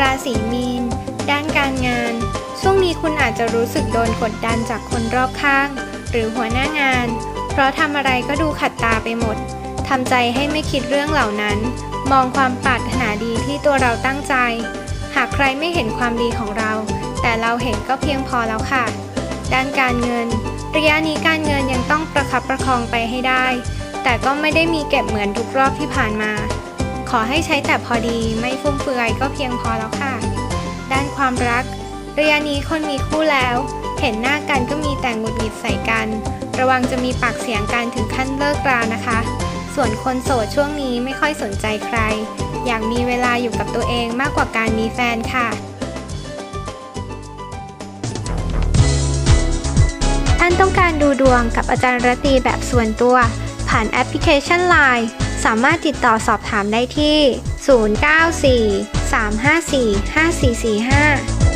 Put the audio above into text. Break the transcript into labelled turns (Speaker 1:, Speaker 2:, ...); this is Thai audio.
Speaker 1: ราศีมีน ด้านการงาน ช่วงนี้คุณอาจจะรู้สึกโดนกดดันจากคนรอบข้าง หรือหัวหน้างาน เพราะทำอะไรก็ดูขัดตาไปหมดทำใจให้ไม่คิดเรื่องเหล่านั้น มองความปรารถนาดีที่ตัวเราตั้งใจ หากใครไม่เห็นความดีของเรา แต่เราเห็นก็เพียงพอแล้วค่ะ ด้านการเงิน ระยะนี้การเงินยังต้องประคับประคองไปให้ได้ แต่ก็ไม่ได้มีเก็บเหมือนทุกรอบที่ผ่านมา ขอให้ใช้แต่พอดีไม่ฟุ่มเฟือยก็เพียงพอแล้วค่ะ ด้านความรัก ระยะนี้คนมีคู่แล้ว เห็นหน้ากันก็มีแต่งหงุดหงิดใส่กัน ระวังจะมีปากเสียงกันถึงขั้นเลิกรานะคะ ส่วนคนโสดช่วงนี้ไม่ค่อยสนใจใคร อยากมีเวลาอยู่กับตัวเองมากกว่าการมีแฟนค่ะท่านต้องการดูดวงกับอาจารย์รตีแบบส่วนตัว ผ่านแอปพลิเคชัน Line สามารถติดต่อสอบถามได้ที่ 094 354 5445